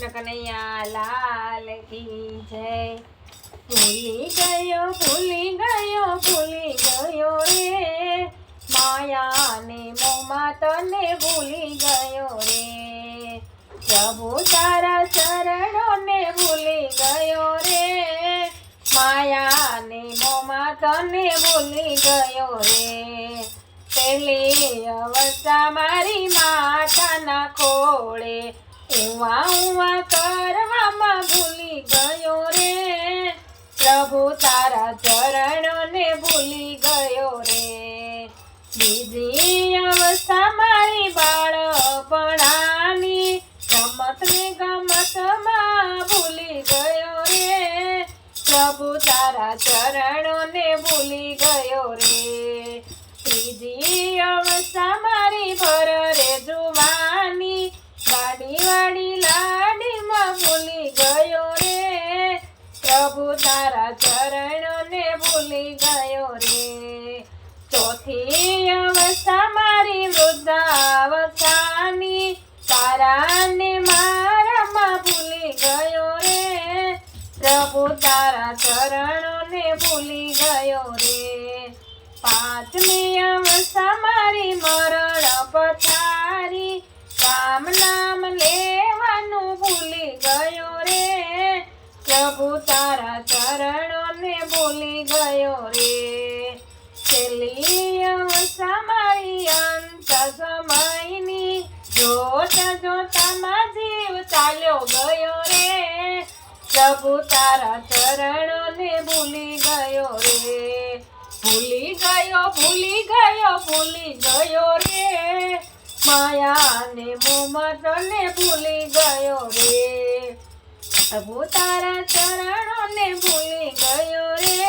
કૃષ્ણ કનૈયા, લાલ કી જય. ભૂલી ગયો ભૂલી ગયો ભૂલી ગયો રે. માયાને મોમાં તને ભૂલી ગયો રે. પ્રભુ તારા ચરણોને ભૂલી ગયો રે. માયાને મોમાં તને ભૂલી ગયો રે. પેલી અવસ્થા મારી માતાના ખોળે. ઉવા ઉવા કરવામાં ભૂલી ગયો રે. પ્રભુ તારા ચરણોને ભૂલી ગયો રે. બીજી અવસ્થા મારી બાળપણાની ગમત ને ગમતમાં ભૂલી ગયો રે. પ્રભુ તારા ચરણોને ભૂલી ગયો રે. ત્રીજી તારા ચરણોને ભૂલી ગયો રે. ચોથી અવસ્થા મારી વૃદ્ધાવસ્થાની, તારાને મારામાં ભૂલી ગયો રે. પ્રભુ તારા ચરણોને ભૂલી ગયો રે. પાંચમી અવસ્થા મારી મરણ પથારી પ્રભુ તારા ચરણોને ભૂલી ગયો રે. છેલ્લી અવસ્થા મારી અંત સમયની જોતા જોતામાં જીવ ચાલ્યો ગયો રે. પ્રભુ તારા ચરણોને ભૂલી ગયો રે. ભૂલી ગયો ભૂલી ગયો ભૂલી ગયો રે. માયાને મોમતને ભૂલી ગયો રે. પ્રભુ તારા ચરણોને ભૂલી ગયો રે,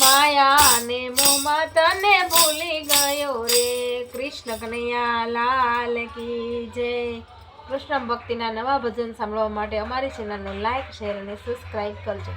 માયાને મોમાં તને ભૂલી ગયો રે. કૃષ્ણ કનૈયા લાલ કી જય. કૃષ્ણ ભક્તિના નવા ભજન સાંભળવા માટે અમારી ચેનલને લાઈક શેર અને સબસ્ક્રાઈબ કરજો.